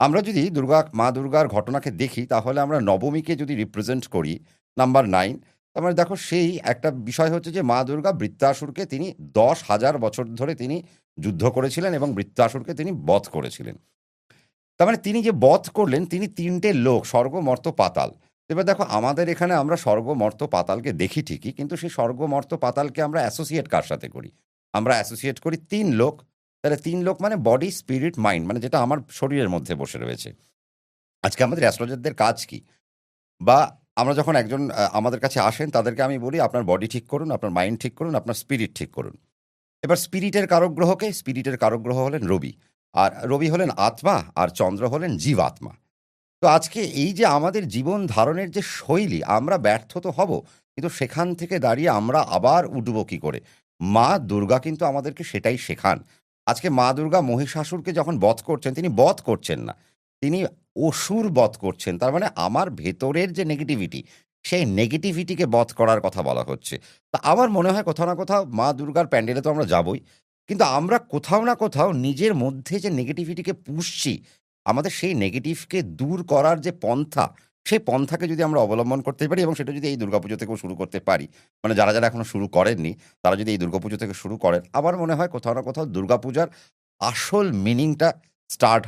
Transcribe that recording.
আমরা যদি দুর্গা মা দুর্গার ঘটনাকে দেখি তাহলে আমরা নবমীকে যদি রিপ্রেজেন্ট করি নাম্বার নাইন তার মানে দেখো সেই একটা বিষয় হচ্ছে যে মা দুর্গা বৃত্তাসুরকে তিনি ১০,০০০ বছর ধরে তিনি যুদ্ধ করেছিলেন এবং বৃত্তাসুরকে তিনি বধ করেছিলেন। তার মানে তিনি যে বধ করলেন তিনি তিনটে লোক স্বর্গ, মর্ত, পাতাল। এবার দেখো আমাদের এখানে আমরা স্বর্গ, মর্ত, পাতালকে দেখি ঠিকই কিন্তু সেই স্বর্গ, মর্ত, পাতালকে আমরা অ্যাসোসিয়েট কার সাথে করি? আমরা অ্যাসোসিয়েট করি তিন লোক। তাহলে তিন লোক মানে বডি, স্পিরিট, মাইন্ড মানে যেটা আমার শরীরের মধ্যে বসে রয়েছে। আজকে আমাদের অ্যাস্ট্রোলজারদের কাজ কি? বা আমরা যখন একজন আমাদের কাছে আসেন তাদেরকে আমি বলি আপনার বডি ঠিক করুন, আপনার মাইন্ড ঠিক করুন, আপনার স্পিরিট ঠিক করুন। এবার স্পিরিটের কারক গ্রহ কে? স্পিরিটের কারক গ্রহ হলেন রবি। আর রবি হলেন আত্মা আর চন্দ্র হলেন জীবাত্মা। তো আজকে এই যে আমাদের জীবন ধারণের যে শৈলী আমরা ব্যর্থ তো হব। কিন্তু সেখান থেকে দাঁড়িয়ে আমরা আবার উঠবো কি করে? মা দুর্গা কিন্তু আমাদেরকে সেটাই শেখান। আজকে মা দুর্গা মহিষাসুরকে যখন বধ করছেন তিনি বধ করছেন না। তিনি অসুর বধ করছেন। তার মানে আমার ভেতরের যে নেগেটিভিটি সেই নেগেটিভিটিকে বধ করার কথা বলা হচ্ছে। তা আমার মনে হয় কোথাও না কোথাও মা দুর্গার প্যান্ডেলে তো আমরা যাবোই। কিন্তু আমরা কোথাও না কোথাও নিজের মধ্যে যে নেগেটিভিটিকে পুষছি, আমাদের সেই নেগেটিভকে দূর করার যে পন্থা, সেই পন্থাকে যদি আমরা অবলম্বন করতে পারি এবং সেটা যদি এই দুর্গাপুজো থেকেও শুরু করতে পারি, মানে যারা, যারা এখনও শুরু করেননি তারা যদি এই দুর্গাপুজো থেকে শুরু করেন, আবার মনে হয় কোথাও না কোথাও দুর্গাপূজার আসল মিনিংটা স্টার্ট